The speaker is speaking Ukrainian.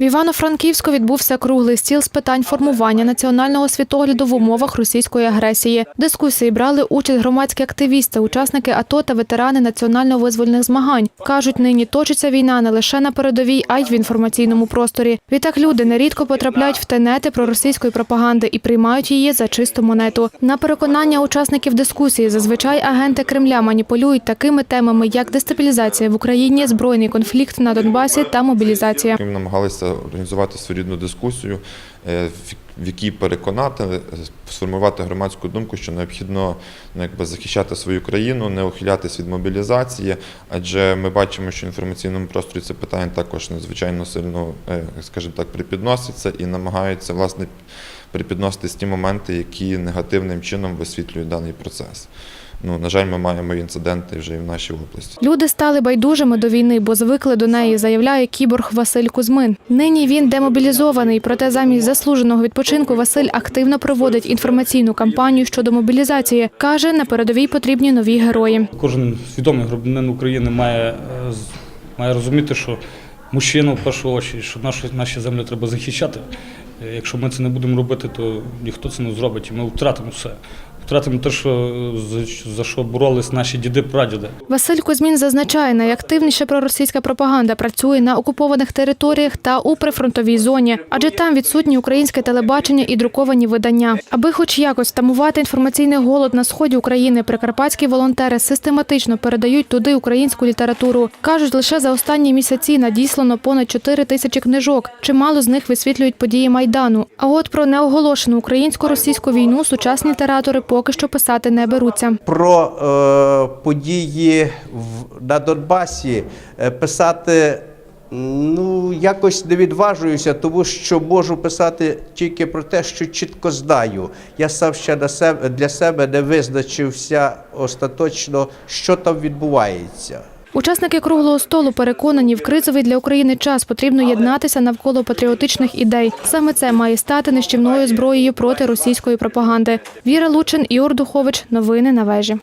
В Івано-Франківську відбувся круглий стіл з питань формування національного світогляду в умовах російської агресії. Дискусії брали участь громадські активісти, учасники АТО та ветерани національно-визвольних змагань. Кажуть, нині точиться війна не лише на передовій, а й в інформаційному просторі. Відтак люди нерідко потрапляють в тенети проросійської пропаганди і приймають її за чисту монету. На переконання учасників дискусії, зазвичай агенти Кремля маніпулюють такими темами, як дестабілізація в Україні, збройний конфлікт на Донбасі та мобілізація. Намагалися організувати своєрідну дискусію, е, в- якій переконати, е, сформувати громадську думку, що необхідно ну, якби, захищати свою країну, не ухилятись від мобілізації, адже ми бачимо, що в інформаційному просторі це питання також надзвичайно сильно, е, скажімо так, припідноситься і намагаються власне припідноситись ті моменти, які негативним чином висвітлюють даний процес. Ну, на жаль, ми маємо інциденти вже і в нашій області. Люди стали байдужими до війни, бо звикли до неї, заявляє кіборг Василь Кузьмин. Нині він демобілізований, проте замість заслуженого відпочинку Василь активно проводить інформаційну кампанію щодо мобілізації. Каже, на передовій потрібні нові герої. Кожен свідомий громадянин України має, е, з- має розуміти, що мужчину в першу чергу, що нашу, наші землі треба захищати. Е, Якщо ми це не будемо робити, то ніхто це не зробить, і ми втратимо все. Втратимо те, що е, за, що боролись наші діди прадіди. Василь Кузьмін зазначає, найактивніше проросійська пропаганда працює на окупованих територіях та у прифронтовій зоні, адже там відсутні українське телебачення і друковані видання. Аби хоч якось тамувати інформаційний голод на сході України, прикарпатські волонтери систематично передають туди українську літературу. кажуть, лише за останні місяці надіслано понад 4 тисячі книжок. Чимало з них висвітлюють події майдану. А от про неоголошену українсько-російську війну сучасні літератори поки що писати не беруться. про е, події в, на Донбасі е, писати ну, якось не відважуюся, тому що можу писати тільки про те, що чітко знаю. Я сам ще для себе не визначився остаточно, що там відбувається. Учасники круглого столу переконані, в кризовий для України час потрібно єднатися навколо патріотичних ідей. Саме це має стати нищівною зброєю проти російської пропаганди. Віра Лучин, Ігор Духович. Новини на вежі.